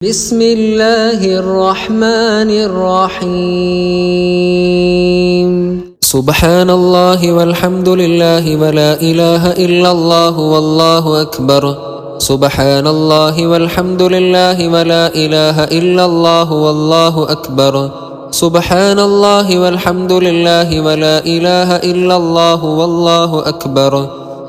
بسم الله الرحمن الرحيم سبحان الله والحمد لله ولا إله إلا الله والله أكبر سبحان الله والحمد لله ولا إله إلا الله والله أكبر سبحان الله والحمد لله ولا إله إلا الله والله أكبر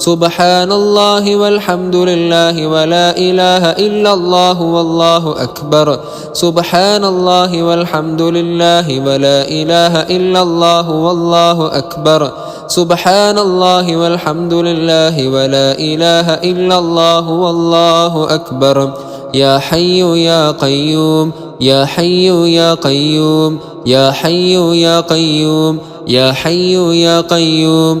سبحان الله والحمد لله ولا إله إلا الله والله أكبر. سبحان الله والحمد لله ولا إله إلا الله والله أكبر. سبحان الله والحمد لله ولا إله إلا الله والله أكبر. يا حي يا قيوم يا حي يا قيوم يا حي يا قيوم يا حي يا قيوم.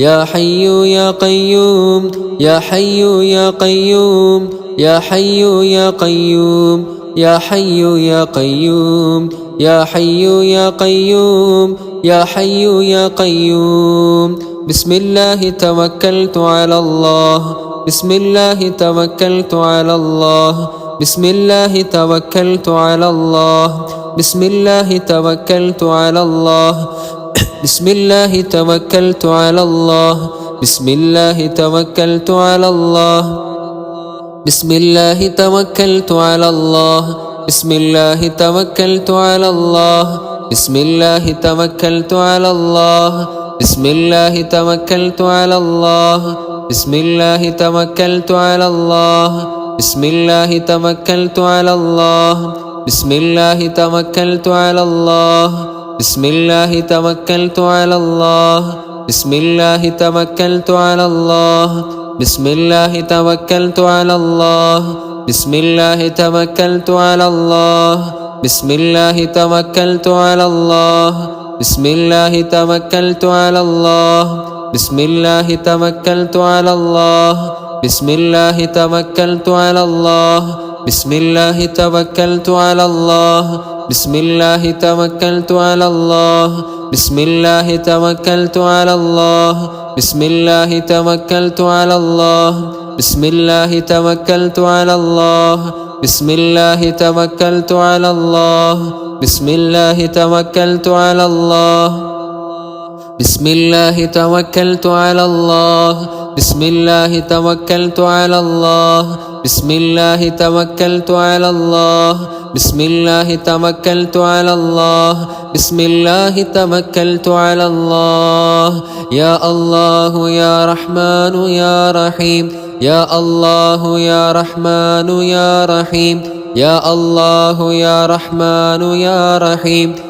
يا حي يا قيوم يا حي يا قيوم يا حي يا قيوم يا حي يا قيوم يا حي يا قيوم يا حي يا قيوم. بسم الله توكلت على الله بسم الله توكلت على الله بسم الله توكلت على الله بسم الله توكلت على الله. بسم الله توكلت على الله. بسم الله توكلت على الله. بسم الله توكلت على الله. بسم الله توكلت على الله. بسم الله توكلت على الله. بسم الله توكلت على الله. بسم الله توكلت على الله. بسم الله توكلت على الله. بسم الله توكلت على الله. بسم الله توكلت على الله. بسم الله توكلت على الله. بسم الله توكلت على الله. بسم الله توكلت على الله. بسم الله توكلت على الله. بسم الله توكلت على الله. بسم الله توكلت على الله. بسم الله توكلت على الله. بسم الله توكلت على الله. بسم الله توكلت على الله. بسم الله توكلت على الله. بسم الله توكلت على الله. بسم الله توكلت على الله. بسم الله توكلت على الله. بسم الله توكلت على الله. بسم الله توكلت على الله. بسم الله توكلت على الله بسم الله توكلت على الله بسم الله توكلت على الله بسم الله توكلت على الله يا الله يا رحمن يا رحيم يا الله يا رحمن يا رحيم يا الله يا رحمن يا رحيم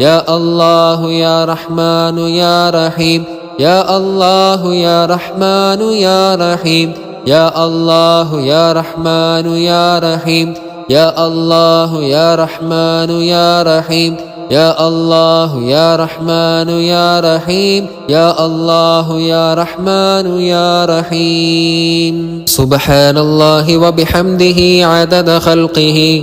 يا الله يا رحمن يا رحيم. يا الله يا رحمن يا رحيم. يا الله يا رحمن يا رحيم. يا الله يا رحمن يا رحيم. يا الله يا رحمن يا رحيم. يا الله يا رحمن يا رحيم. سبحان الله وبحمده عدد خلقه.